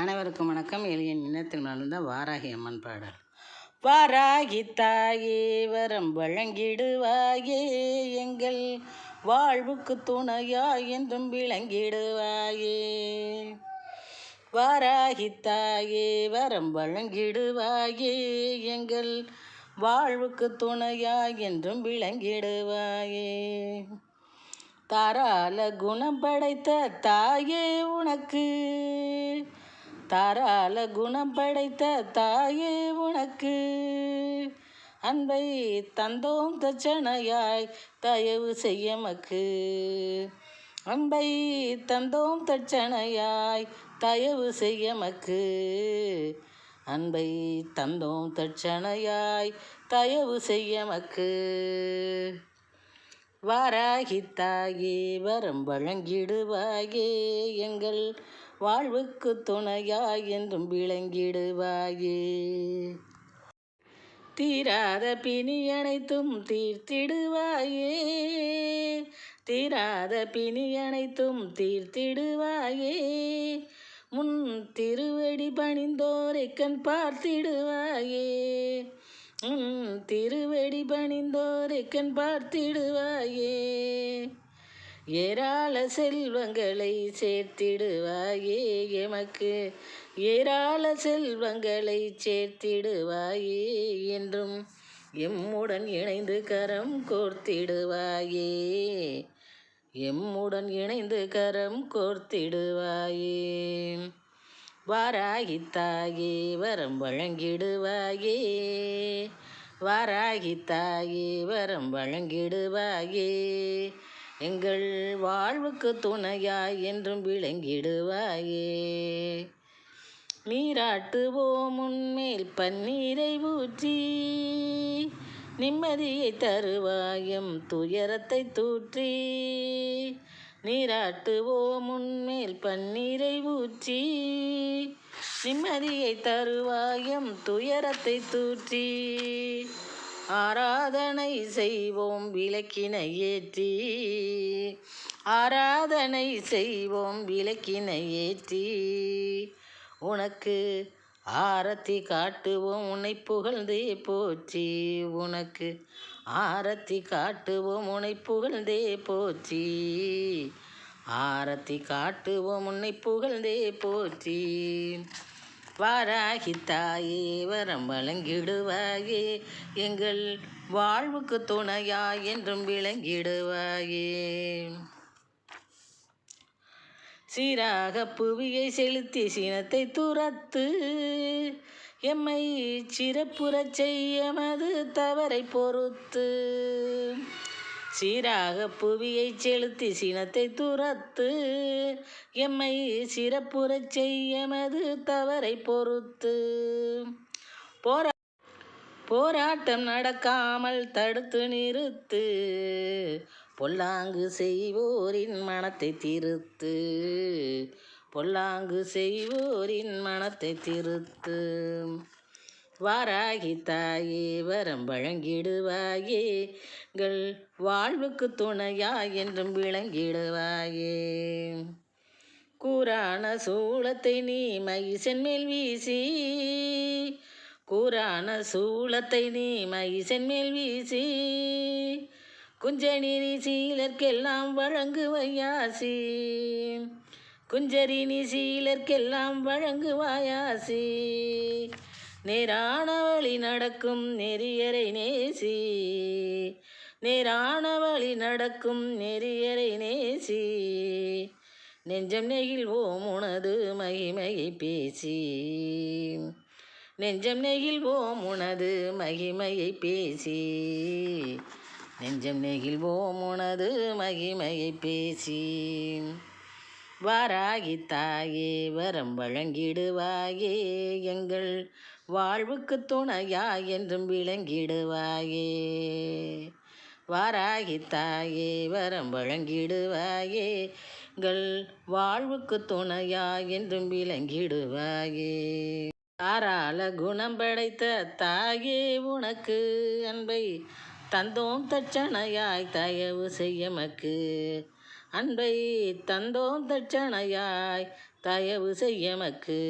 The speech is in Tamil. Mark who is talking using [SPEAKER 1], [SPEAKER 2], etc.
[SPEAKER 1] அனைவருக்கும் வணக்கம். எளிய இனத்தில் நடந்த வாராகி அம்மன் பாடல். வாராகி தாயே வரம் வழங்கிடுவாயே எங்கள் வாழ்வுக்கு துணையா என்றும் விளங்கிடுவாயே. வாராகி தாயே வரம் வழங்கிடுவாயே எங்கள் வாழ்வுக்கு துணையா என்றும் விளங்கிடுவாயே. தாராள குணம் படைத்த தாயே உனக்கு தாராள குணம் படைத்த தாயே உனக்கு. அன்பை தந்தோம் தட்சணையாய் தயவு செய்ய மக்கு. அன்பை தந்தோம் தட்சணையாய் தயவு செய்ய மக்கு. அன்பை தந்தோம் தட்சணையாய் தயவு செய்ய மக்கு. தாயே வரம் வழங்கிடுவாயே எங்கள் வாழ்வுக்கு துணையாய் என்றும் விளங்கிடுவாயே. தீராத பிணி அனைத்தும் தீர்த்திடுவாயே தீராத பிணி அனைத்தும் தீர்த்திடுவாயே. முன் திருவடி பணிந்தோரை கண் பார்த்திடுவாயே. உன் திருவடி பணிந்தோரை பார்த்திடுவாயே. ஏராள செல்வங்களை சேர்த்திடுவாயே எமக்கு. ஏராள செல்வங்களை சேர்த்திடுவாயே என்றும் எம்முடன் இணைந்து கரம் கோர்த்திடுவாயே. எம்முடன் இணைந்து கரம் கோர்த்திடுவாயே. வாராகி வரம் வழங்கிடுவாயே. வாராகி வரம் வழங்கிடுவாயே. எங்கள் வாழ்வுக்கு துணையாய் என்றும் விளங்கிடுவாயே. நீராட்டுவோம் உன்மேல் பன்னீரை ஊற்றி. நிம்மதியை தருவாயம் துயரத்தை தூற்றி. நீராட்டுவோம் உன்மேல் பன்னீரை ஊற்றி. நிம்மதியை தருவாயம் துயரத்தை தூற்றி. ஆராதனை செய்வோம் விளக்கினை ஏற்றி. ஆராதனை செய்வோம் விளக்கினை ஏற்றி. உனக்கு ஆரத்தி காட்டுவோம் உன்னை புகழ்ந்தே போச்சி உனக்கு. ஆரத்தி காட்டுவோம் உன்னை புகழ்ந்தே போச்சி. ஆரத்தி காட்டுவோம் உன்னை புகழ்ந்தே போச்சி. வாராகி தாயே வரம் வழங்கிடுவாயே. எங்கள் வாழ்வுக்கு துணையா என்றும் விளங்கிடுவாயே. சீராக புவியை செலுத்தி சினத்தை துரத்து. எம்மை சிறப்புறச் செய்யமது தவறை பொறுத்து. சீராக புவியை செலுத்தி சினத்தை துரத்து. எம்மை சிறப்புறச் செய்யமது தவறை பொறுத்து. போரா போராட்டம் நடக்காமல் தடுத்து நிறுத்து. பொல்லாங்கு செய்வோரின் மனத்தை திருத்து. பொல்லாங்கு செய்வோரின் மனத்தை திருத்து. வாராகி தாயே வரம் வழங்கிடுவாயே. கள் வாழ்வுக்கு துணையா என்றும் விளங்கிடுவாயே. கூறான சூளத்தை நீ மகிசன் மேல் வீசி கூறான சூளத்தை நீ மைசன் மேல் வீசி குஞ்சணினி சீலர்க்கெல்லாம் வழங்குவையாசி குஞ்சரினி சீலர்க்கெல்லாம் வழங்குவாயாசி நேரான வழி நடக்கும் நெறியரை நேசி. நேரான வழி நடக்கும் நெறியரை நேசி. நெஞ்சம் நெகிழ்வோம் உனது மகிமையை பேசி. நெஞ்சம் நெகிழ்வோம் உனது மகிமையை பேசி. நெஞ்சம் நெகிழ்வோம் உனது மகிமையை பேசி. வாராகி தாயே வரம் வழங்கிடுவாயே. எங்கள் வாழ்வுக்கு துணையா என்றும் விளங்கிடுவாயே. வாராகி தாயே வரம் வழங்கிடுவாயே. எங்கள் வாழ்வுக்கு துணையா என்றும் விளங்கிடுவாயே. ஆறால குணம் படைத்த தாயே உனக்கு அன்பை தந்தோம் தட்சணையாய் தயவு செய்யமக்கு அன்பை தந்தோம் தட்சணையாய் தயவு செய்யமக்கு